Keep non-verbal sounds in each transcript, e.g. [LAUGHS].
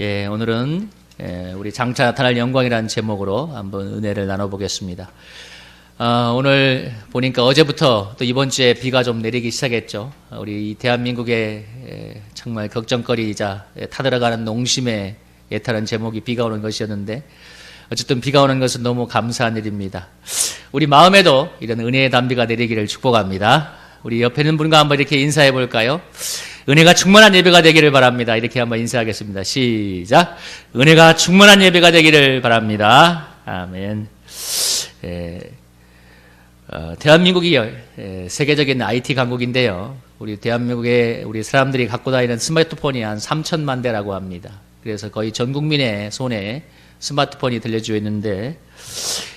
예, 오늘은 예, 우리 장차 나타날 영광이라는 제목으로 한번 은혜를 나눠보겠습니다. 아, 오늘 보니까 어제부터 또 이번 주에 비가 좀 내리기 시작했죠. 우리 이 대한민국의 예, 정말 걱정거리이자 예, 타들어가는 농심에 예탈한 제목이 비가 오는 것이었는데 어쨌든 비가 오는 것은 너무 감사한 일입니다. 우리 마음에도 이런 은혜의 담비가 내리기를 축복합니다. 우리 옆에 있는 분과 한번 이렇게 인사해 볼까요? 은혜가 충만한 예배가 되기를 바랍니다. 이렇게 한번 인사하겠습니다. 시작. 은혜가 충만한 예배가 되기를 바랍니다. 아멘. 예, 어, 대한민국이 예, 세계적인 IT 강국인데요. 우리 대한민국의 우리 사람들이 갖고 다니는 스마트폰이 한 3천만 대라고 합니다. 그래서 거의 전 국민의 손에 스마트폰이 들려주고 있는데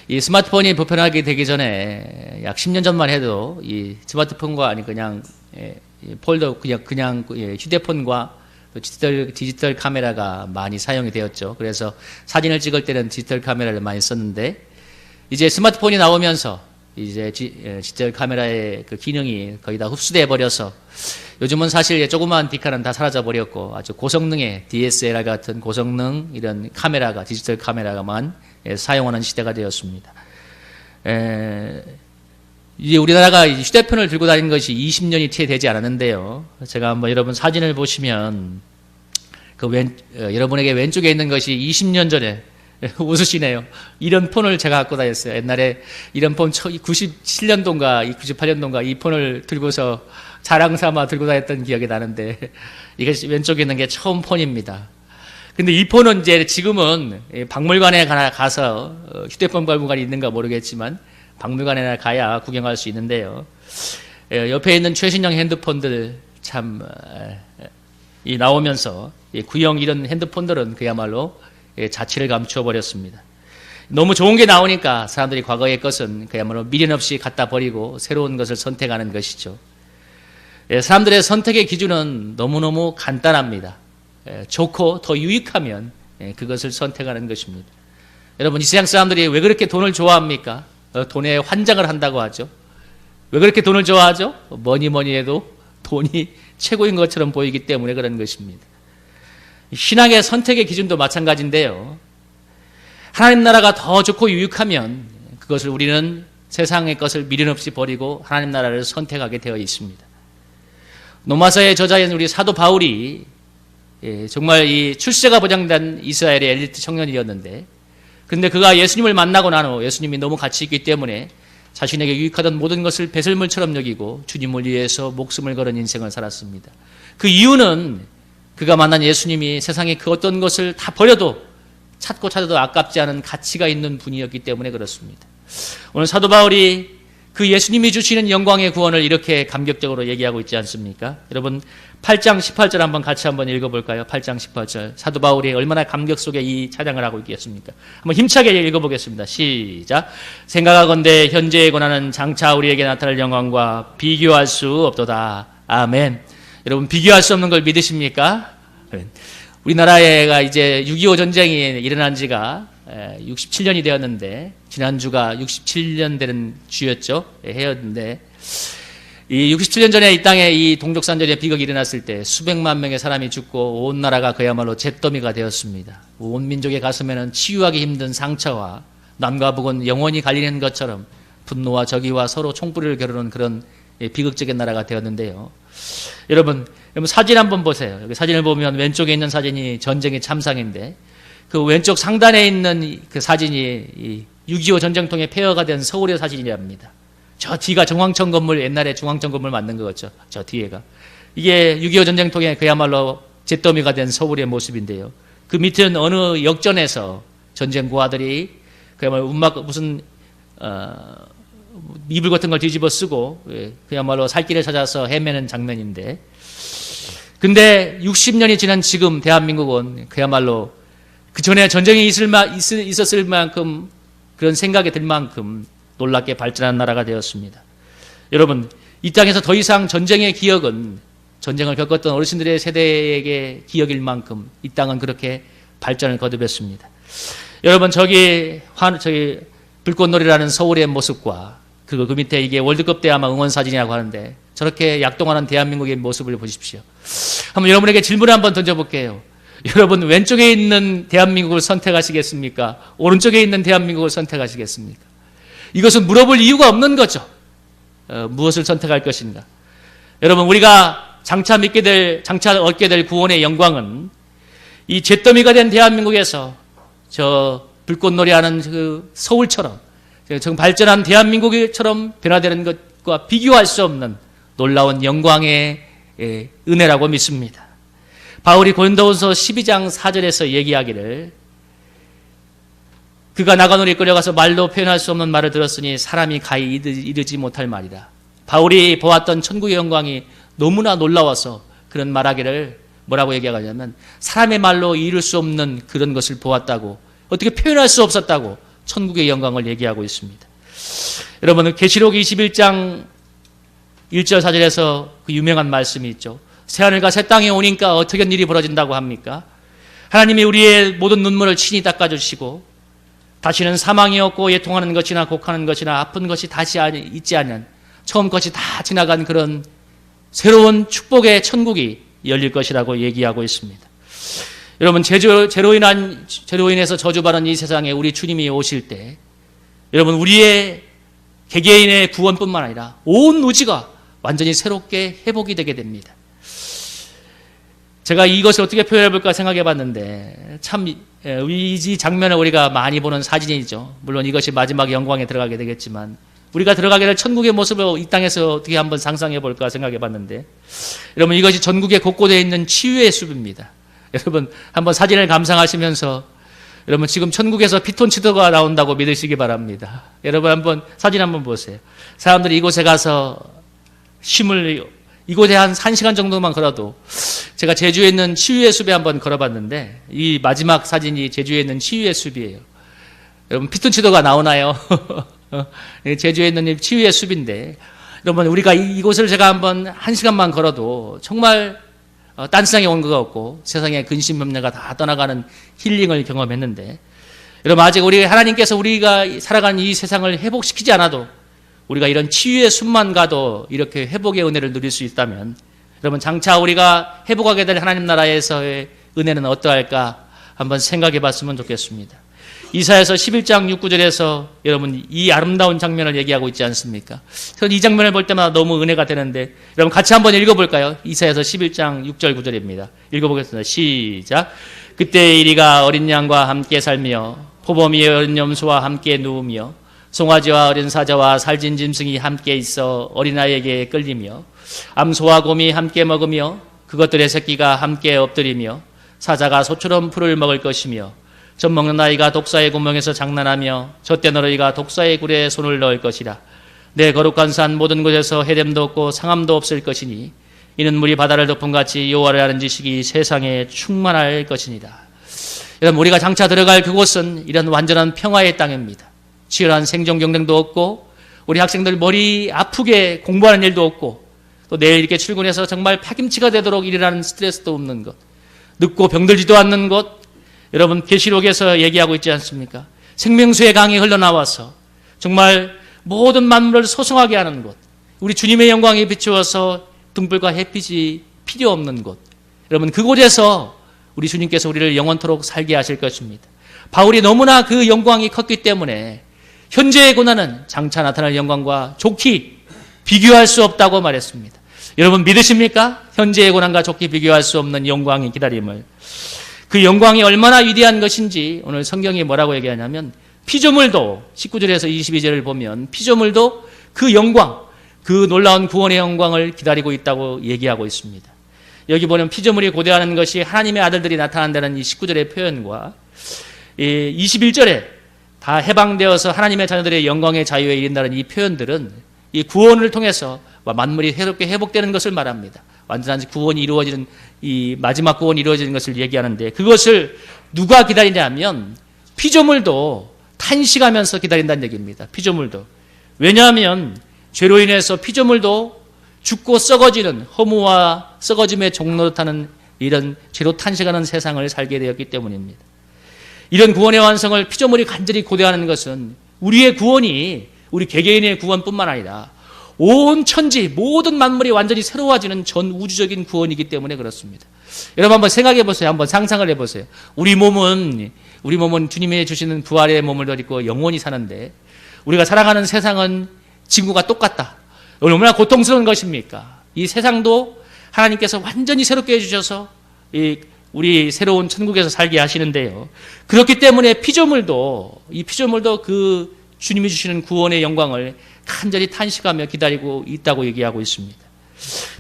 이 스마트폰이 보편하게 되기 전에 약 10년 전만 해도 이 스마트폰과 아니 그냥 예, 이 폴더 그냥 그냥 예, 휴대폰과 또 디지털 디지털 카메라가 많이 사용이 되었죠. 그래서 사진을 찍을 때는 디지털 카메라를 많이 썼는데 이제 스마트폰이 나오면서 이제 지, 예, 디지털 카메라의 그 기능이 거의 다 흡수돼 버려서 요즘은 사실 조그마한 디카는 다 사라져 버렸고 아주 고성능의 DSLR 같은 고성능 이런 카메라가 디지털 카메라가만 예, 사용하는 시대가 되었습니다. 에, 이제 우리나라가 이 휴대폰을 들고 다니는 것이 20년이 채 되지 않았는데요. 제가 한번 여러분 사진을 보시면 그 왼, 어, 여러분에게 왼쪽에 있는 것이 20년 전에 [LAUGHS] 웃으시네요. 이런 폰을 제가 갖고 다녔어요. 옛날에 이런 폰 97년도인가 98년도인가 이 폰을 들고서 자랑 삼아 들고 다녔던 기억이 나는데 [LAUGHS] 이것이 왼쪽에 있는 게 처음 폰입니다. 근데 이 폰은 이제 지금은 박물관에 가서 어, 휴대폰 박물관이 있는가 모르겠지만 박물관에 가야 구경할 수 있는데요. 예, 옆에 있는 최신형 핸드폰들 참 이 나오면서 구형 이런 핸드폰들은 그야말로 예, 자취를 감추어 버렸습니다. 너무 좋은 게 나오니까 사람들이 과거의 것은 그야말로 미련 없이 갖다 버리고 새로운 것을 선택하는 것이죠. 예, 사람들의 선택의 기준은 너무너무 간단합니다. 예, 좋고 더 유익하면 그것을 선택하는 것입니다. 여러분 이 세상 사람들이 왜 그렇게 돈을 좋아합니까? 어, 돈에 환장을 한다고 하죠. 왜 그렇게 돈을 좋아하죠? 뭐니 뭐니 해도 돈이 [LAUGHS] 최고인 것처럼 보이기 때문에 그런 것입니다. 신앙의 선택의 기준도 마찬가지인데요. 하나님 나라가 더 좋고 유익하면 그것을 우리는 세상의 것을 미련 없이 버리고 하나님 나라를 선택하게 되어 있습니다. 노마서의 저자인 우리 사도 바울이 예, 정말 이 출세가 보장된 이스라엘의 엘리트 청년이었는데 근데 그가 예수님을 만나고 난 후 예수님이 너무 같이 있기 때문에 자신에게 유익하던 모든 것을 배설물처럼 여기고 주님을 위해서 목숨을 걸은 인생을 살았습니다. 그 이유는 그가 만난 예수님이 세상에 그 어떤 것을 다 버려도 찾고 찾아도 아깝지 않은 가치가 있는 분이었기 때문에 그렇습니다. 오늘 사도 바울이 그 예수님이 주시는 영광의 구원을 이렇게 감격적으로 얘기하고 있지 않습니까? 여러분 8장 18절 한번 같이 한번 읽어볼까요? 8장 18절 사도 바울이 얼마나 감격 속에 이 찬양을 하고 있겠습니까? 한번 힘차게 읽어보겠습니다. 시작 생각하건대 현재의 고난은 장차 우리에게 나타날 영광과 비교할 수 없도다. 아멘 여러분 비교할 수 없는 걸 믿으십니까? 우리나라가 이제 6.25 전쟁이 일어난 지가 67년이 되었는데 지난주가 67년 되는 주였죠. 해였는데 이 67년 전에 이 땅에 이 동족산전의 비극이 일어났을 때 수백만 명의 사람이 죽고 온 나라가 그야말로 잿더미가 되었습니다. 온 민족의 가슴에는 치유하기 힘든 상처와 남과 북은 영원히 갈리는 것처럼 분노와 적의와 서로 총뿌리를 겨루는 그런 비극적인 나라가 되었는데요. 여러분, 여러분 사진 한번 보세요. 여기 사진을 보면 왼쪽에 있는 사진이 전쟁의 참상인데 그 왼쪽 상단에 있는 그 사진이 6.25 전쟁통에 폐허가 된 서울의 사진이랍니다. 저 뒤가 중앙청 건물 옛날에 중앙청 건물 만든 거죠. 저 뒤에가 이게 6.25 전쟁통에 그야말로 잿더미가 된 서울의 모습인데요. 그 밑은 어느 역전에서 전쟁 고아들이 그야말로 운막 무슨 어, 이불 같은 걸 뒤집어 쓰고 예, 그야말로 살 길을 찾아서 헤매는 장면인데 근데 60년이 지난 지금 대한민국은 그야말로 그 전에 전쟁이 있을 마, 있었을 만큼 그런 생각이 들 만큼 놀랍게 발전한 나라가 되었습니다. 여러분, 이 땅에서 더 이상 전쟁의 기억은 전쟁을 겪었던 어르신들의 세대에게 기억일 만큼 이 땅은 그렇게 발전을 거듭했습니다. 여러분, 저기, 화, 저기, 불꽃놀이라는 서울의 모습과 그, 그 밑에 이게 월드컵 때 아마 응원 사진이라고 하는데 저렇게 약동하는 대한민국의 모습을 보십시오. 한번 여러분에게 질문을 한번 던져볼게요. [LAUGHS] 여러분 왼쪽에 있는 대한민국을 선택하시겠습니까? 오른쪽에 있는 대한민국을 선택하시겠습니까? 이것은 물어볼 이유가 없는 거죠. 어, 무엇을 선택할 것인가? 여러분 우리가 장차 믿게 될 장차 얻게 될 구원의 영광은 이 잿더미가 된 대한민국에서 저 불꽃놀이하는 그 서울처럼 정 발전한 대한민국처럼 변화되는 것과 비교할 수 없는 놀라운 영광의 예, 은혜라고 믿습니다. 바울이 고린도후서 12장 4절에서 얘기하기를 그가 나가노리 끌려가서 말로 표현할 수 없는 말을 들었으니 사람이 가히 이르지 못할 말이다. 바울이 보았던 천국의 영광이 너무나 놀라워서 그런 말하기를 뭐라고 얘기하냐면 사람의 말로 이룰 수 없는 그런 것을 보았다고 어떻게 표현할 수 없었다고 천국의 영광을 얘기하고 있습니다. 여러분 계시록 21장 1절 4절에서 그 유명한 말씀이 있죠. 새하늘과 새 땅에 오니까 어떻게 일이 벌어진다고 합니까? 하나님이 우리의 모든 눈물을 친히 닦아주시고 다시는 사망이 없고 예통하는 것이나 곡하는 것이나 아픈 것이 다시 있지 않은 처음 것이 다 지나간 그런 새로운 축복의 천국이 열릴 것이라고 얘기하고 있습니다. 여러분 제조, 제로 인한 제로 인해서 저주받은 이 세상에 우리 주님이 오실 때 여러분 우리의 개개인의 구원뿐만 아니라 온 우지가 완전히 새롭게 회복이 되게 됩니다. 제가 이것을 어떻게 표현해 볼까 생각해 봤는데 참 이 장면을 우리가 많이 보는 사진이죠. 물론 이것이 마지막 영광에 들어가게 되겠지만 우리가 들어가게 될 천국의 모습을 이 땅에서 어떻게 한번 상상해 볼까 생각해 봤는데 여러분 이것이 전국에 곳곳에 있는 치유의 숲입니다. [LAUGHS] 여러분 한번 사진을 감상하시면서 여러분 지금 천국에서 피톤치드가 나온다고 믿으시기 바랍니다. 여러분 한번 사진 한번 보세요. 사람들이 이곳에 가서 쉼을 이곳에 한 1시간 정도만 걸어도 제가 제주에 있는 치유의 숲에 한번 걸어봤는데 이 마지막 사진이 제주에 있는 치유의 숲이에요. 여러분 피톤치도가 나오나요? [LAUGHS] 제주에 있는 치유의 숲인데 여러분 우리가 이곳을 제가 한번 한 시간만 걸어도 정말 어, 딴 세상에 온 것 같고 세상의 근심 염려가 다 떠나가는 힐링을 경험했는데 여러분 아직 우리 하나님께서 우리가 살아가는 이 세상을 회복시키지 않아도 우리가 이런 치유의 숨만 가도 이렇게 회복의 은혜를 누릴 수 있다면 여러분 장차 우리가 회복하게 될 하나님 나라에서의 은혜는 어떠할까 한번 생각해 봤으면 좋겠습니다. 이사에서 11장 6, 9절에서 여러분 이 아름다운 장면을 얘기하고 있지 않습니까? 저는 이 장면을 볼 때마다 너무 은혜가 되는데 여러분 같이 한번 읽어볼까요? 이사에서 11장 6절 9절입니다. 읽어보겠습니다. 시작. 그때 이리가 어린 양과 함께 살며 포범이 어린 염소와 함께 누우며 송아지와 어린 사자와 살진 짐승이 함께 있어 어린아이에게 끌리며 암소와 곰이 함께 먹으며 그것들의 새끼가 함께 엎드리며 사자가 소처럼 풀을 먹을 것이며 젖 먹는 아이가 독사의 구멍에서 장난하며 젖대 너러이가 독사의 굴에 손을 넣을 것이라. 내 거룩한 산 모든 곳에서 해됨도 없고 상함도 없을 것이니 이는 물이 바다를 덮은 같이 여호와를 아는 지식이 세상에 충만할 것이니라 여러분 우리가 장차 들어갈 그곳은 이런 완전한 평화의 땅입니다 치열한 생존 경쟁도 없고 우리 학생들 머리 아프게 공부하는 일도 없고 또 내일 이렇게 출근해서 정말 파김치가 되도록 일이라는 스트레스도 없는 것 늙고 병들지도 않는 것 여러분 계시록에서 얘기하고 있지 않습니까? 생명수의 강이 흘러나와서 정말 모든 만물을 소송하게 하는 곳 우리 주님의 영광이 비추어서 등불과 햇빛이 필요 없는 곳 여러분 그곳에서 우리 주님께서 우리를 영원토록 살게 하실 것입니다. 바울이 너무나 그 영광이 컸기 때문에 현재의 고난은 장차 나타날 영광과 좋게 비교할 수 없다고 말했습니다. 여러분 믿으십니까? 현재의 고난과 좋게 비교할 수 없는 영광의 기다림을. 그 영광이 얼마나 위대한 것인지 오늘 성경이 뭐라고 얘기하냐면 피조물도 19절에서 22절을 보면 피조물도 그 영광, 그 놀라운 구원의 영광을 기다리고 있다고 얘기하고 있습니다. 여기 보면 피조물이 고대하는 것이 하나님의 아들들이 나타난다는 이 19절의 표현과 21절에 다 해방되어서 하나님의 자녀들의 영광의 자유에 이른다는 이 표현들은 이 구원을 통해서 만물이 새롭게 회복되는 것을 말합니다. 완전한 구원이 이루어지는 이 마지막 구원이 이루어지는 것을 얘기하는데 그것을 누가 기다리냐면 피조물도 탄식하면서 기다린다는 얘기입니다. 피조물도. 왜냐하면 죄로 인해서 피조물도 죽고 썩어지는 허무와 썩어짐의 종로 타는 이런 죄로 탄식하는 세상을 살게 되었기 때문입니다. 이런 구원의 완성을 피조물이 간절히 고대하는 것은 우리의 구원이 우리 개개인의 구원뿐만 아니라 온 천지 모든 만물이 완전히 새로워지는 전 우주적인 구원이기 때문에 그렇습니다. 여러분 한번 생각해 보세요. 한번 상상을 해 보세요. 우리 몸은 우리 몸은 주님이 주시는 부활의 몸을 가지고 영원히 사는데 우리가 살아가는 세상은 지구가 똑같다. 얼마나 고통스러운 것입니까? 이 세상도 하나님께서 완전히 새롭게 해주셔서 이 우리 새로운 천국에서 살게 하시는데요. 그렇기 때문에 피조물도 이 피조물도 그 주님이 주시는 구원의 영광을 간절히 탄식하며 기다리고 있다고 얘기하고 있습니다.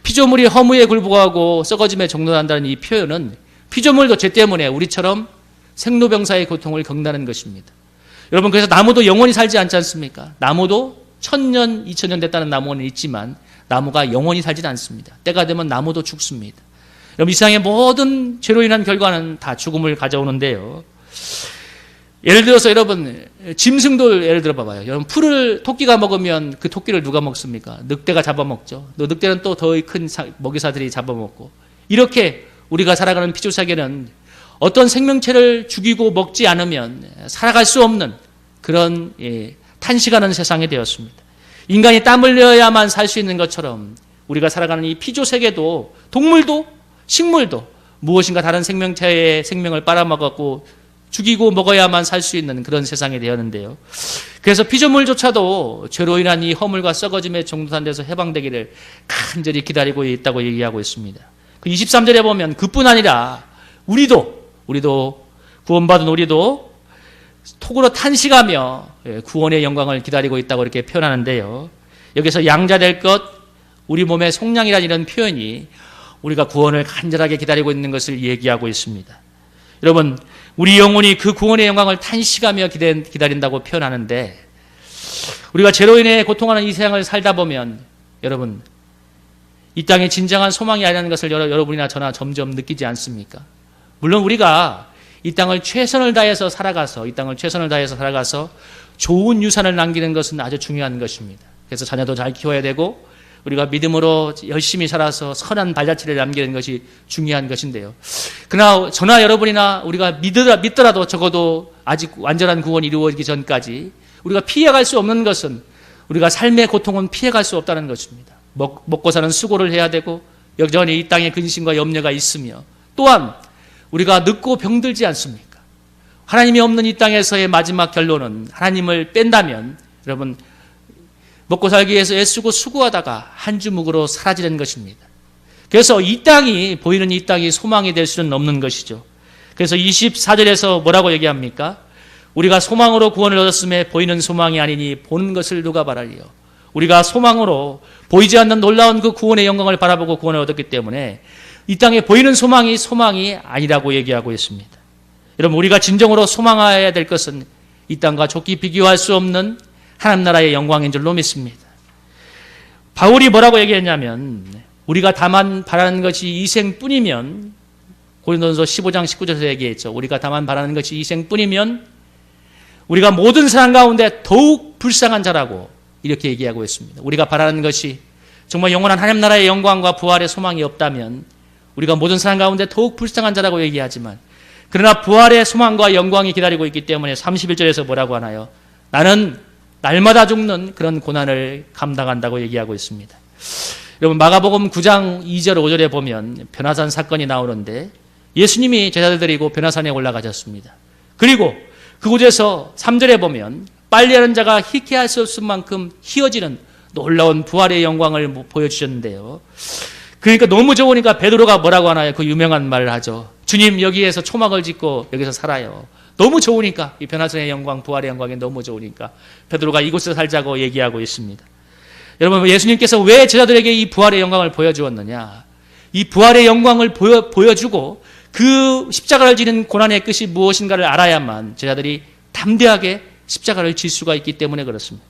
피조물이 허무에 굴복하고 썩어짐에 종론한다는 이 표현은 피조물도 죄 때문에 우리처럼 생로병사의 고통을 겪는다는 것입니다. 여러분 그래서 나무도 영원히 살지 않지 않습니까? 나무도 천년, 이천년 됐다는 나무는 있지만 나무가 영원히 살지는 않습니다. 때가 되면 나무도 죽습니다. 여러분 이 세상의 모든 죄로 인한 결과는 다 죽음을 가져오는데요. 예를 들어서 여러분 짐승들 예를 들어 봐봐요. 여러분 풀을 토끼가 먹으면 그 토끼를 누가 먹습니까? 늑대가 잡아먹죠. 또 늑대는 또 더 큰 먹이사들이 잡아먹고 이렇게 우리가 살아가는 피조 세계는 어떤 생명체를 죽이고 먹지 않으면 살아갈 수 없는 그런 예, 탄식하는 세상이 되었습니다. 인간이 땀 흘려야만 살 수 있는 것처럼 우리가 살아가는 이 피조 세계도 동물도 식물도 무엇인가 다른 생명체의 생명을 빨아먹었고 죽이고 먹어야만 살 수 있는 그런 세상이 되었는데요. 그래서 피조물조차도 죄로 인한 이 허물과 썩어짐의 종도한 데서 해방되기를 간절히 기다리고 있다고 얘기하고 있습니다. 그 23절에 보면 그뿐 아니라 우리도 우리도 구원받은 우리도 톡으로 탄식하며 예, 구원의 영광을 기다리고 있다고 이렇게 표현하는데요. 여기서 양자 될 것, 우리 몸의 속량이라는 이런 표현이 우리가 구원을 간절하게 기다리고 있는 것을 얘기하고 있습니다. 여러분, 우리 영혼이 그 구원의 영광을 탄식하며 기다린다고 표현하는데 우리가 죄로 인해 고통하는 이 세상을 살다 보면 여러분 이 땅에 진정한 소망이 아니라는 것을 여러분이나 저나 점점 느끼지 않습니까? 물론 우리가 이 땅을 최선을 다해서 살아가서 이 땅을 최선을 다해서 살아가서 좋은 유산을 남기는 것은 아주 중요한 것입니다. 그래서 자녀도 잘 키워야 되고 우리가 믿음으로 열심히 살아서 선한 발자취를 남기는 것이 중요한 것인데요. 그러나 저나 여러분이나 우리가 믿으라, 믿더라도 적어도 아직 완전한 구원이 이루어지기 전까지 우리가 피해갈 수 없는 것은 우리가 삶의 고통은 피해갈 수 없다는 것입니다. 먹, 먹고 사는 수고를 해야 되고 여전히 이 땅에 근심과 염려가 있으며 또한 우리가 늙고 병들지 않습니까? 하나님이 없는 이 땅에서의 마지막 결론은 하나님을 뺀다면 여러분 먹고 살기 위해서 애쓰고 수고하다가 한 주먹으로 사라지는 것입니다. 그래서 이 땅이 보이는 이 땅이 소망이 될 수는 없는 것이죠. 그래서 24절에서 뭐라고 얘기합니까? 우리가 소망으로 구원을 얻었음에 보이는 소망이 아니니 보는 것을 누가 바라리요. 우리가 소망으로 보이지 않는 놀라운 그 구원의 영광을 바라보고 구원을 얻었기 때문에 이 땅에 보이는 소망이 소망이 아니라고 얘기하고 있습니다. 여러분 우리가 진정으로 소망해야 될 것은 이 땅과 좋게 비교할 수 없는 하나님 나라의 영광인 줄로 믿습니다. 바울이 뭐라고 얘기했냐면 우리가 다만 바라는 것이 이생뿐이면 고린도전서 15장 19절에서 얘기했죠. 우리가 다만 바라는 것이 이생뿐이면 우리가 모든 사람 가운데 더욱 불쌍한 자라고 이렇게 얘기하고 있습니다. 우리가 바라는 것이 정말 영원한 하나님 나라의 영광과 부활의 소망이 없다면 우리가 모든 사람 가운데 더욱 불쌍한 자라고 얘기하지만 그러나 부활의 소망과 영광이 기다리고 있기 때문에 31절에서 뭐라고 하나요? 나는 날마다 죽는 그런 고난을 감당한다고 얘기하고 있습니다. 여러분 마가복음 9장 2절 5절에 보면 변화산 사건이 나오는데 예수님이 제자들 데리고 변화산에 올라가셨습니다. 그리고 그곳에서 3절에 보면 빨리하는 자가 희귀할 수 없을 만큼 희어지는 놀라운 부활의 영광을 보여주셨는데요. 그러니까 너무 좋으니까 베드로가 뭐라고 하나요? 그 유명한 말을 하죠. 주님 여기에서 초막을 짓고 여기서 살아요. 너무 좋으니까 이 변화선의 영광, 부활의 영광이 너무 좋으니까 베드로가 이곳에서 살자고 얘기하고 있습니다. 여러분 예수님께서 왜 제자들에게 이 부활의 영광을 보여주었느냐? 이 부활의 영광을 보여, 보여주고 그 십자가를 지는 고난의 끝이 무엇인가를 알아야만 제자들이 담대하게 십자가를 질 수가 있기 때문에 그렇습니다.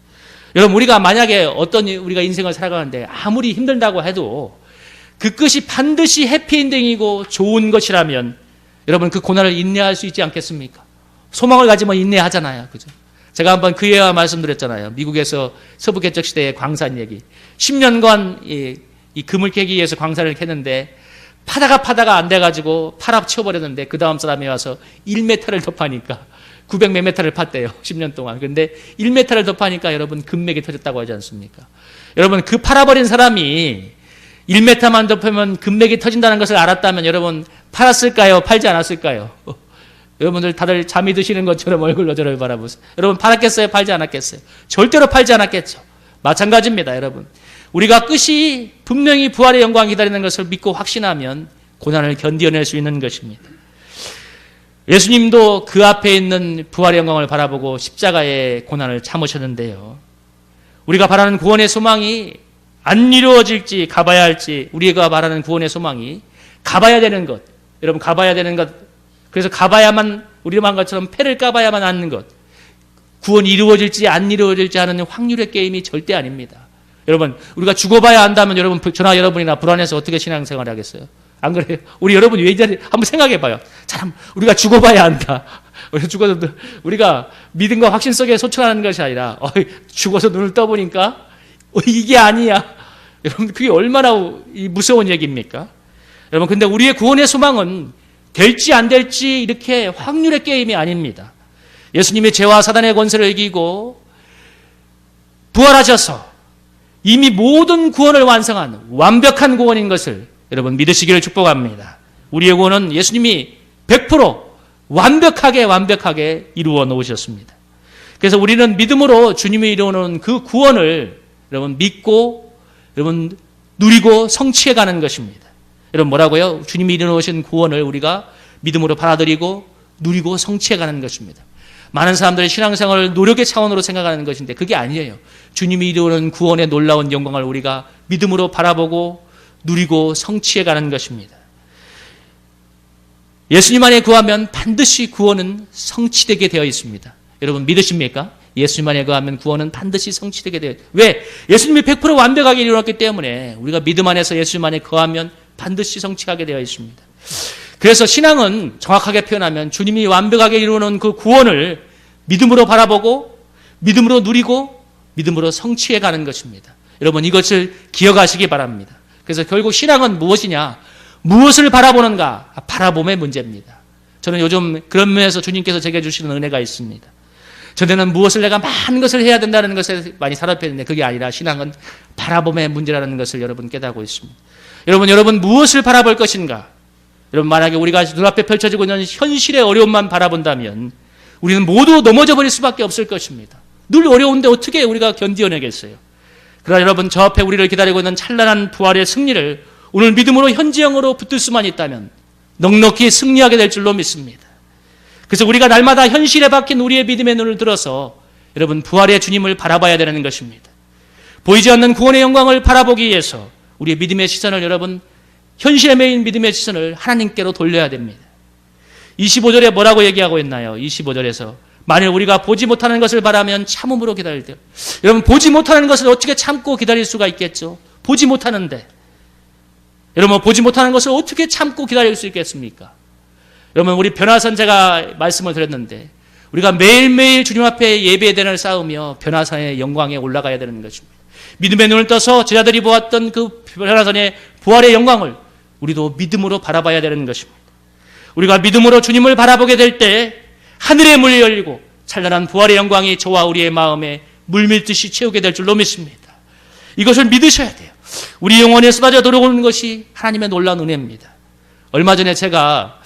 여러분 우리가 만약에 어떤 우리가 인생을 살아가는데 아무리 힘들다고 해도 그 끝이 반드시 해피엔딩이고 좋은 것이라면 여러분 그 고난을 인내할 수 있지 않겠습니까? 소망을 가지면 인내하잖아요. 그죠? 제가 한번 그 예와 말씀드렸잖아요. 미국에서 서부 개척 시대의 광산 얘기. 10년간 이, 이 금을 캐기 위해서 광산을 캐는데 파다가 파다가 안 돼가지고 파랍 치워버렸는데 그 다음 사람이 와서 1m를 더 파니까 900몇 메타를 팠대요. [LAUGHS] 10년 동안. 근데 1m를 더 파니까 여러분 금맥이 터졌다고 하지 않습니까? 여러분 그 팔아버린 사람이 1m만 덮으면 금맥이 터진다는 것을 알았다면 여러분 팔았을까요? 팔지 않았을까요? [LAUGHS] 여러분들 다들 잠이 드시는 것처럼 얼굴로 저를 바라보세요. 여러분 팔았겠어요? 팔지 않았겠어요? 절대로 팔지 않았겠죠. 마찬가지입니다, 여러분. 우리가 끝이 분명히 부활의 영광 기다리는 것을 믿고 확신하면 고난을 견디어낼 수 있는 것입니다. 예수님도 그 앞에 있는 부활의 영광을 바라보고 십자가의 고난을 참으셨는데요. 우리가 바라는 구원의 소망이 안 이루어질지 가봐야 할지 우리가 바라는 구원의 소망이 가봐야 되는 것. 여러분 가봐야 되는 것. 그래서 가봐야만 우리만 것처럼 패를 까봐야만 하는 것. 구원이 이루어질지 안 이루어질지 하는 확률의 게임이 절대 아닙니다. 여러분 우리가 죽어봐야 한다면 여러분 저나 여러분이나 불안해서 어떻게 신앙생활을 하겠어요? 안 그래요? 우리 여러분 왜 이자리 한번 생각해 봐요. 참 우리가 죽어봐야 한다. [LAUGHS] 우리 죽어서 우리가 믿음과 확신 속에 소천하는 것이 아니라 어, 죽어서 눈을 떠보니까 어, 이게 아니야. 여러분 그게 얼마나 무서운 얘기입니까? 여러분 근데 우리의 구원의 소망은 될지 안 될지 이렇게 확률의 게임이 아닙니다. 예수님이 죄와 사단의 권세를 이기고 부활하셔서 이미 모든 구원을 완성한 완벽한 구원인 것을 여러분 믿으시기를 축복합니다. 우리의 구원은 예수님이 100% 완벽하게 완벽하게 이루어 놓으셨습니다. 그래서 우리는 믿음으로 주님이 이루어 놓은 그 구원을 여러분 믿고 여러분 누리고 성취해 가는 것입니다. 여러분 뭐라고요? 주님이 이루어 놓으신 구원을 우리가 믿음으로 받아들이고 누리고 성취해 가는 것입니다. 많은 사람들의 신앙생활을 노력의 차원으로 생각하는 것인데 그게 아니에요. 주님이 이루는 구원의 놀라운 영광을 우리가 믿음으로 바라보고 누리고 성취해 가는 것입니다. 예수님 안에 구하면 반드시 구원은 성취되게 되어 있습니다. 여러분 믿으십니까? 예수님 안에 구하면 구원은 반드시 성취되게 되어 왜? 예수님이 100% 완벽하게 이루었기 때문에 우리가 믿음 안에서 예수님 안에 거하면 반드시 성취하게 되어 있습니다. 그래서 신앙은 정확하게 표현하면 주님이 완벽하게 이루는 그 구원을 믿음으로 바라보고 믿음으로 누리고 믿음으로 성취해 가는 것입니다. 여러분 이것을 기억하시기 바랍니다. 그래서 결국 신앙은 무엇이냐? 무엇을 바라보는가? 바라봄의 문제입니다. 저는 요즘 그런 면에서 주님께서 제게 주시는 은혜가 있습니다. 전에는 무엇을 내가 많은 것을 해야 된다는 것에 많이 사로잡혔는데 그게 아니라 신앙은 바라봄의 문제라는 것을 여러분 깨닫고 있습니다. 여러분, 여러분 무엇을 바라볼 것인가? 여러분 만약에 우리가 눈앞에 펼쳐지고 있는 현실의 어려움만 바라본다면 우리는 모두 넘어져 버릴 수밖에 없을 것입니다. 늘 어려운데 어떻게 우리가 견디어내겠어요? 그러나 여러분 저 앞에 우리를 기다리고 있는 찬란한 부활의 승리를 오늘 믿음으로 현지형으로 붙들 수만 있다면 넉넉히 승리하게 될 줄로 믿습니다. 그래서 우리가 날마다 현실에 박힌 우리의 믿음의 눈을 들어서 여러분 부활의 주님을 바라봐야 되는 것입니다. 보이지 않는 구원의 영광을 바라보기 위해서 우리의 믿음의 시선을 여러분 현실에 매인 믿음의 시선을 하나님께로 돌려야 됩니다. 25절에 뭐라고 얘기하고 있나요? 25절에서 만일 우리가 보지 못하는 것을 바라면 참음으로 기다릴 때 여러분 보지 못하는 것을 어떻게 참고 기다릴 수가 있겠죠? 보지 못하는데 여러분 보지 못하는 것을 어떻게 참고 기다릴 수 있겠습니까? 여러분 우리 변화선 제가 말씀을 드렸는데 우리가 매일매일 주님 앞에 예배의 대를 쌓으며 변화선의 영광에 올라가야 되는 것입니다. 믿음의 눈을 떠서 제자들이 보았던 그 변화선의 부활의 영광을 우리도 믿음으로 바라봐야 되는 것입니다. 우리가 믿음으로 주님을 바라보게 될 때 하늘의 문이 열리고 찬란한 부활의 영광이 저와 우리의 마음에 물밀듯이 채우게 될 줄로 믿습니다. 이것을 믿으셔야 돼요. 우리 영혼에 쏟아져 들어오는 것이 하나님의 놀라운 은혜입니다. 얼마 전에 제가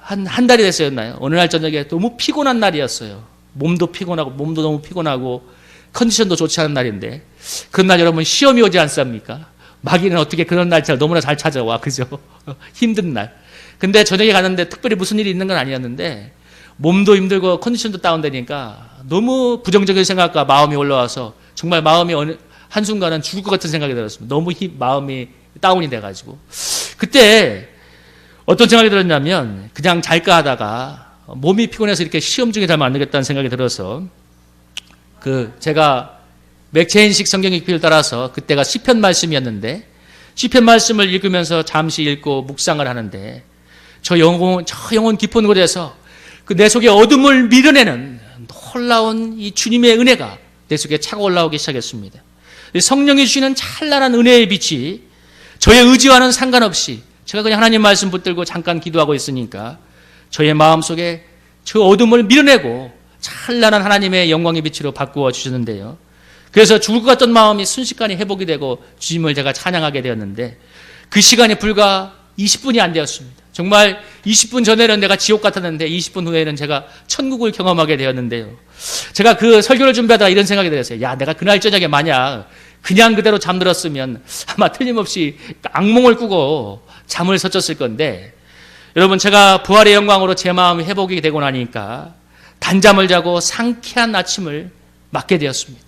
한, 한 달이 됐었나요? 어느 날 저녁에 너무 피곤한 날이었어요. 몸도 피곤하고, 몸도 너무 피곤하고, 컨디션도 좋지 않은 날인데, 그날 여러분 시험이 오지 않습니까? 마귀는 어떻게 그런 날처럼 너무나 잘 찾아와, 그죠? [LAUGHS] 힘든 날. 근데 저녁에 갔는데 특별히 무슨 일이 있는 건 아니었는데, 몸도 힘들고 컨디션도 다운되니까 너무 부정적인 생각과 마음이 올라와서 정말 마음이 어느, 한순간은 죽을 것 같은 생각이 들었습니다. 너무 힘, 마음이 다운이 돼가지고. 그때 어떤 생각이 들었냐면 그냥 잘까 하다가 몸이 피곤해서 이렇게 시험 중에 잘안 되겠다는 생각이 들어서 그 제가 맥체인식 성경 읽기를 따라서 그때가 시편 말씀이었는데 시편 말씀을 읽으면서 잠시 읽고 묵상을 하는데 저 영혼 저 영혼 깊은 곳에서 그 내 속에 어둠을 밀어내는 놀라운 이 주님의 은혜가 내 속에 차고 올라오기 시작했습니다. 성령이 주시는 찬란한 은혜의 빛이 저의 의지와는 상관없이 제가 그냥 하나님 말씀 붙들고 잠깐 기도하고 있으니까 저의 마음 속에 저 어둠을 밀어내고 찬란한 하나님의 영광의 빛으로 바꾸어 주셨는데요. 그래서 죽을 것 같던 마음이 순식간에 회복이 되고 주님을 제가 찬양하게 되었는데 그 시간이 불과 20분이 안 되었습니다. 정말 20분 전에는 내가 지옥 같았는데 20분 후에는 제가 천국을 경험하게 되었는데요. 제가 그 설교를 준비하다가 이런 생각이 들었어요. 야, 내가 그날 저녁에 만약 그냥 그대로 잠들었으면 아마 틀림없이 악몽을 꾸고 잠을 설쳤을 건데 여러분 제가 부활의 영광으로 제 마음이 회복이 되고 나니까 단잠을 자고 상쾌한 아침을 맞게 되었습니다.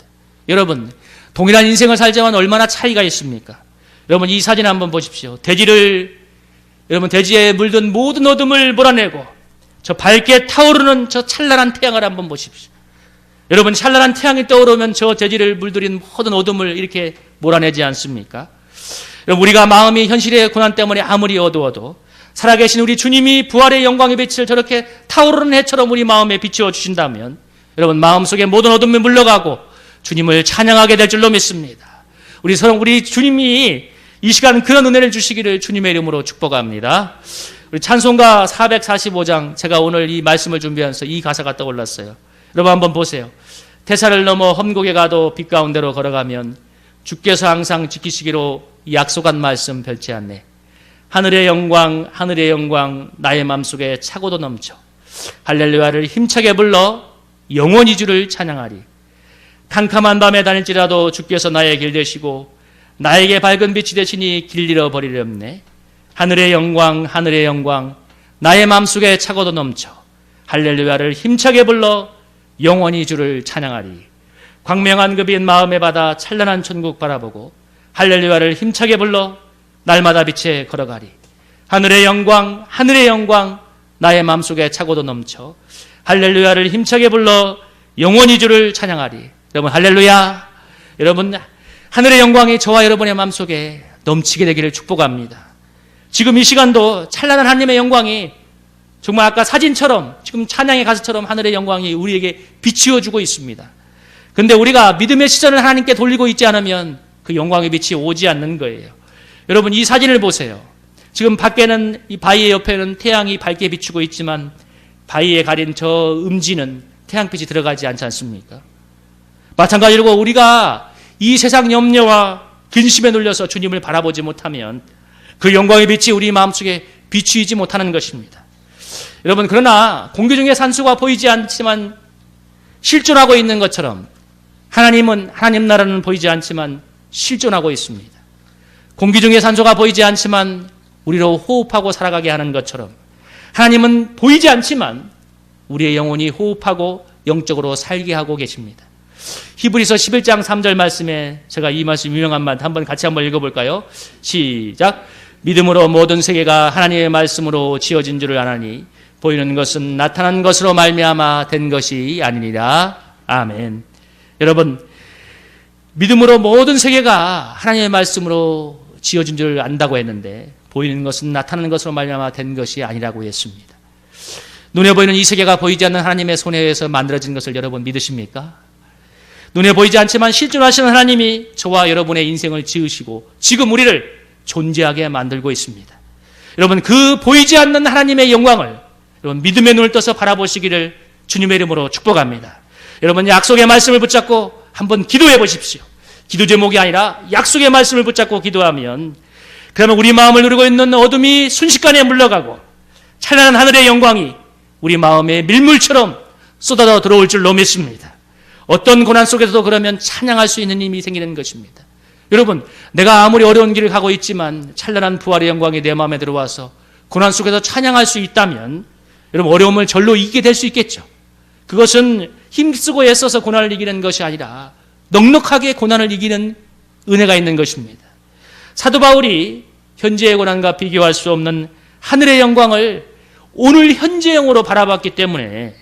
여러분 동일한 인생을 살자면 얼마나 차이가 있습니까? 여러분 이 사진 한번 보십시오. 돼지를 여러분 돼지에 물든 모든 어둠을 몰아내고 저 밝게 타오르는 저 찬란한 태양을 한번 보십시오. 여러분 찬란한 태양이 떠오르면 저 돼지를 물들인 모든 어둠을 이렇게 몰아내지 않습니까? 우리가 마음이 현실의 고난 때문에 아무리 어두워도 살아계신 우리 주님이 부활의 영광의 빛을 저렇게 타오르는 해처럼 우리 마음에 비추어 주신다면 여러분 마음속에 모든 어둠이 물러가고 주님을 찬양하게 될 줄로 믿습니다. 우리 서로 우리 주님이 이 시간 그런 은혜를 주시기를 주님의 이름으로 축복합니다. 우리 찬송가 445장 제가 오늘 이 말씀을 준비하면서 이 가사가 떠올랐어요. 여러분 한번 보세요. 태사를 넘어 험곡에 가도 빛 가운데로 걸어가면 주께서 항상 지키시기로 약속한 말씀 별지 않네. 하늘의 영광, 하늘의 영광, 나의 마음속에 차고도 넘쳐. 할렐루야를 힘차게 불러 영원히 주를 찬양하리. 캄캄한 밤에 다닐지라도 주께서 나의 길 되시고 나에게 밝은 빛이 되시니 길 잃어버리렵네. 하늘의 영광, 하늘의 영광, 나의 마음속에 차고도 넘쳐. 할렐루야를 힘차게 불러 영원히 주를 찬양하리. 광명한 그 빛 마음에 받아 찬란한 천국 바라보고 할렐루야를 힘차게 불러 날마다 빛에 걸어가리. 하늘의 영광, 하늘의 영광, 나의 마음속에 차고도 넘쳐. 할렐루야를 힘차게 불러 영원히 주를 찬양하리. 여러분 할렐루야. 여러분 하늘의 영광이 저와 여러분의 마음속에 넘치게 되기를 축복합니다. 지금 이 시간도 찬란한 하나님의 영광이 정말 아까 사진처럼 지금 찬양의 가수처럼 하늘의 영광이 우리에게 비추어 주고 있습니다. 근데 우리가 믿음의 시선을 하나님께 돌리고 있지 않으면 그 영광의 빛이 오지 않는 거예요. 여러분 이 사진을 보세요. 지금 밖에는 이 바위의 옆에는 태양이 밝게 비추고 있지만 바위에 가린 저 음지는 태양빛이 들어가지 않지 않습니까? 마찬가지로 우리가 이 세상 염려와 근심에 눌려서 주님을 바라보지 못하면 그 영광의 빛이 우리 마음속에 비추이지 못하는 것입니다. 여러분 그러나 공기 중에 산수가 보이지 않지만 실존하고 있는 것처럼 하나님은 하나님 나라는 보이지 않지만 실존하고 있습니다. 공기 중에 산소가 보이지 않지만 우리로 호흡하고 살아가게 하는 것처럼 하나님은 보이지 않지만 우리의 영혼이 호흡하고 영적으로 살게 하고 계십니다. 히브리서 11장 3절 말씀에 제가 이 말씀 유명한 말 한번 같이 한번 읽어볼까요? 시작. 믿음으로 모든 세계가 하나님의 말씀으로 지어진 줄을 아나니 보이는 것은 나타난 것으로 말미암아 된 것이 아니니라. 아멘. 여러분 믿음으로 모든 세계가 하나님의 말씀으로 지어진 줄 안다고 했는데 보이는 것은 나타나는 것으로 말미암아 된 것이 아니라고 했습니다. 눈에 보이는 이 세계가 보이지 않는 하나님의 손에 의해서 만들어진 것을 여러분 믿으십니까? 눈에 보이지 않지만 실존하시는 하나님이 저와 여러분의 인생을 지으시고 지금 우리를 존재하게 만들고 있습니다. 여러분 그 보이지 않는 하나님의 영광을 여러분 믿음의 눈을 떠서 바라보시기를 주님의 이름으로 축복합니다. 여러분 약속의 말씀을 붙잡고 한번 기도해 보십시오. 기도 제목이 아니라 약속의 말씀을 붙잡고 기도하면 그러면 우리 마음을 누리고 있는 어둠이 순식간에 물러가고 찬란한 하늘의 영광이 우리 마음에 밀물처럼 쏟아져 들어올 줄로 믿습니다. 어떤 고난 속에서도 그러면 찬양할 수 있는 힘이 생기는 것입니다. 여러분, 내가 아무리 어려운 길을 가고 있지만 찬란한 부활의 영광이 내 마음에 들어와서 고난 속에서 찬양할 수 있다면 여러분 어려움을 절로 이기게 될 수 있겠죠. 그것은 힘쓰고 애써서 고난을 이기는 것이 아니라 넉넉하게 고난을 이기는 은혜가 있는 것입니다. 사도 바울이 현재의 고난과 비교할 수 없는 하늘의 영광을 오늘 현재형으로 바라봤기 때문에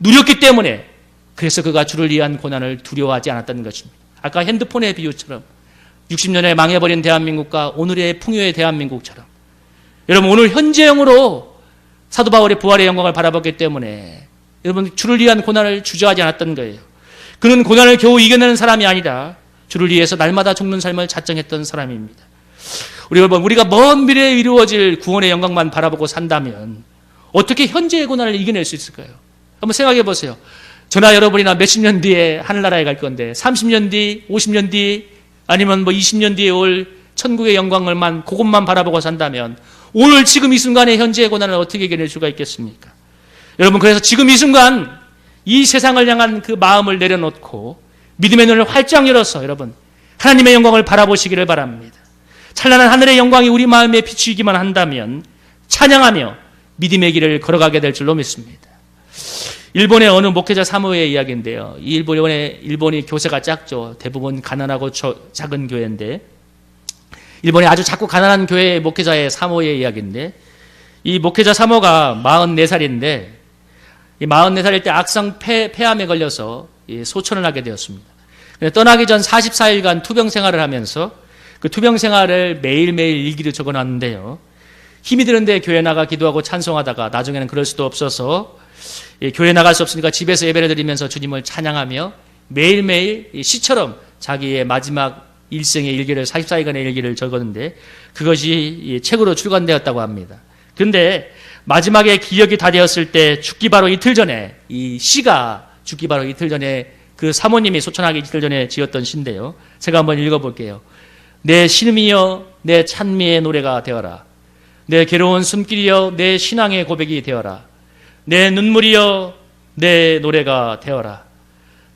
누렸기 때문에 그래서 그가 주를 위한 고난을 두려워하지 않았다는 것입니다. 아까 핸드폰의 비유처럼 60년에 망해버린 대한민국과 오늘의 풍요의 대한민국처럼 여러분 오늘 현재형으로 사도 바울의 부활의 영광을 바라봤기 때문에 여러분 주를 위한 고난을 주저하지 않았던 거예요. 그는 고난을 겨우 이겨내는 사람이 아니라 주를 위해서 날마다 죽는 삶을 자정했던 사람입니다. 우리 여러분 우리가 먼 미래에 이루어질 구원의 영광만 바라보고 산다면 어떻게 현재의 고난을 이겨낼 수 있을까요? 한번 생각해 보세요. 저나 여러분이나 몇십 년 뒤에 하늘나라에 갈 건데 30년 뒤, 50년 뒤 아니면 뭐 20년 뒤에 올 천국의 영광을만 그것만 바라보고 산다면 오늘 지금 이 순간의 현재의 고난을 어떻게 이겨낼 수가 있겠습니까? 여러분 그래서 지금 이 순간 이 세상을 향한 그 마음을 내려놓고 믿음의 눈을 활짝 열어서 여러분 하나님의 영광을 바라보시기를 바랍니다. 찬란한 하늘의 영광이 우리 마음에 비추기만 한다면 찬양하며 믿음의 길을 걸어가게 될 줄로 믿습니다. 일본의 어느 목회자 사모의 이야기인데요. 이 일본의 일본이 교세가 작죠. 대부분 가난하고 저, 작은 교회인데 일본의 아주 작고 가난한 교회의 목회자의 사모의 이야기인데 이 목회자 사모가 44살인데 이 44살일 때 악성 폐, 폐암에 걸려서 이 소천을 하게 되었습니다. 떠나기 전 44일간 투병 생활을 하면서 그 투병 생활을 매일매일 일기를 적어 놨는데요. 힘이 드는데 교회 나가 기도하고 찬송하다가 나중에는 그럴 수도 없어서 예, 교회 나갈 수 없으니까 집에서 예배를 드리면서 주님을 찬양하며 매일매일 이 시처럼 자기의 마지막 일생의 일기를 44일간의 일기를 적었는데 그것이 이 책으로 출간되었다고 합니다. 근데 마지막에 기억이 다 되었을 때 죽기 바로 이틀 전에 이 시가 죽기 바로 이틀 전에 그 사모님이 소천하기 이틀 전에 지었던 시인데요. 제가 한번 읽어볼게요. 내 신음이여 내 찬미의 노래가 되어라. 내 괴로운 숨길이여 내 신앙의 고백이 되어라. 내 눈물이여 내 노래가 되어라.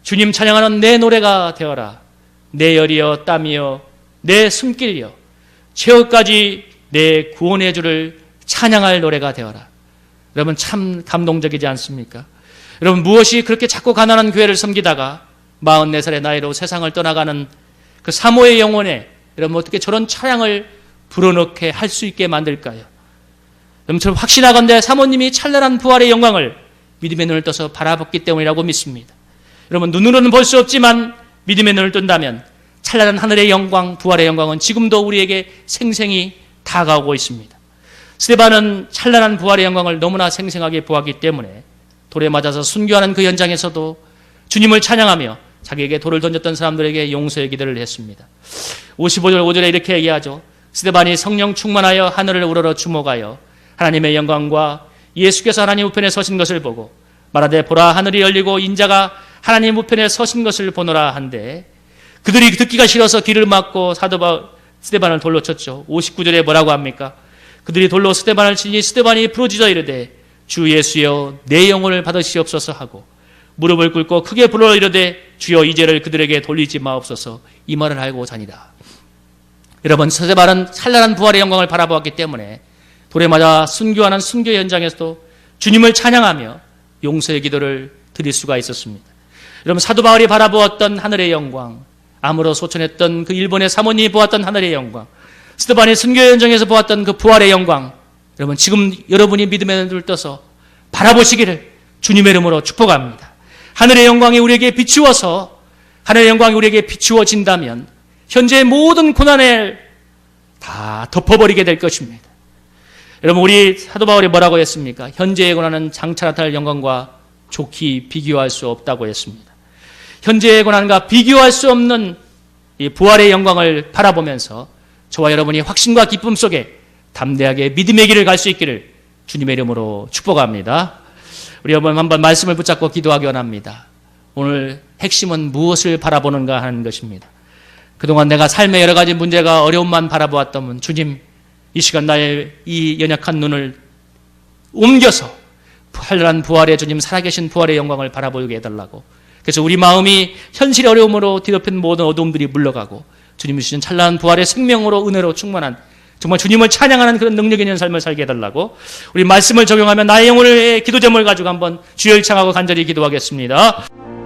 주님 찬양하는 내 노래가 되어라. 내 열이여 땀이여 내 숨길이여 최후까지 내 구원의 주를 찬양할 노래가 되어라. 여러분 참 감동적이지 않습니까? 여러분 무엇이 그렇게 자꾸 가난한 교회를 섬기다가 44살의 나이로 세상을 떠나가는 그 사모의 영혼에 여러분 어떻게 저런 찬양을 불어넣게 할 수 있게 만들까요? 여러분 확신하건대 사모님이 찬란한 부활의 영광을 믿음의 눈을 떠서 바라봤기 때문이라고 믿습니다. 여러분 눈으로는 볼 수 없지만 믿음의 눈을 뜬다면 찬란한 하늘의 영광, 부활의 영광은 지금도 우리에게 생생히 다가오고 있습니다. 스테반은 찬란한 부활의 영광을 너무나 생생하게 보았기 때문에 돌에 맞아서 순교하는 그 현장에서도 주님을 찬양하며 자기에게 돌을 던졌던 사람들에게 용서의 기도를 했습니다. 55절 5절에 이렇게 얘기하죠. 스테반이 성령 충만하여 하늘을 우러러 주목하여 하나님의 영광과 예수께서 하나님 우편에 서신 것을 보고 말하되 보라 하늘이 열리고 인자가 하나님 우편에 서신 것을 보노라 한데 그들이 듣기가 싫어서 귀를 막고 사도 바 스테반을 돌로 쳤죠. 59절에 뭐라고 합니까? 그들이 돌로 스테반을 치니 스테반이 부러지져 이르되 주 예수여 내 영혼을 받으시옵소서 하고 무릎을 꿇고 크게 불어 이르되 주여 이제를 그들에게 돌리지 마옵소서 이 말을 알고 자니라. 여러분 스테반은 찬란한 부활의 영광을 바라보았기 때문에 돌에 맞아 순교하는 순교 현장에서도 주님을 찬양하며 용서의 기도를 드릴 수가 있었습니다. 여러분 사도 바울이 바라보았던 하늘의 영광, 암으로 소천했던 그 일본의 사모님이 보았던 하늘의 영광, 스테반이 순교 현장에서 보았던 그 부활의 영광, 여러분 지금 여러분이 믿음의 눈을 떠서 바라보시기를 주님의 이름으로 축복합니다. 하늘의 영광이 우리에게 비추어서 하늘의 영광이 우리에게 비추어진다면 현재의 모든 고난을 다 덮어버리게 될 것입니다. 여러분 우리 사도 바울이 뭐라고 했습니까? 현재의 고난은 장차 나타날 영광과 좋게 비교할 수 없다고 했습니다. 현재의 고난과 비교할 수 없는 이 부활의 영광을 바라보면서 저와 여러분이 확신과 기쁨 속에 담대하게 믿음의 길을 갈 수 있기를 주님의 이름으로 축복합니다. 우리 여러분 한번 말씀을 붙잡고 기도하기 원합니다. 오늘 핵심은 무엇을 바라보는가 하는 것입니다. 그동안 내가 삶의 여러 가지 문제가 어려움만 바라보았다면 주님 이 시간 나의 이 연약한 눈을 옮겨서 활란 부활의 주님 살아계신 부활의 영광을 바라보게 해달라고 그래서 우리 마음이 현실의 어려움으로 뒤덮인 모든 어둠들이 물러가고 주님 주신 찬란한 부활의 생명으로 은혜로 충만한 정말 주님을 찬양하는 그런 능력 있는 삶을 살게 해달라고 우리 말씀을 적용하면 나의 영혼의 기도 제목을 가지고 한번 주여 일창하고 간절히 기도하겠습니다.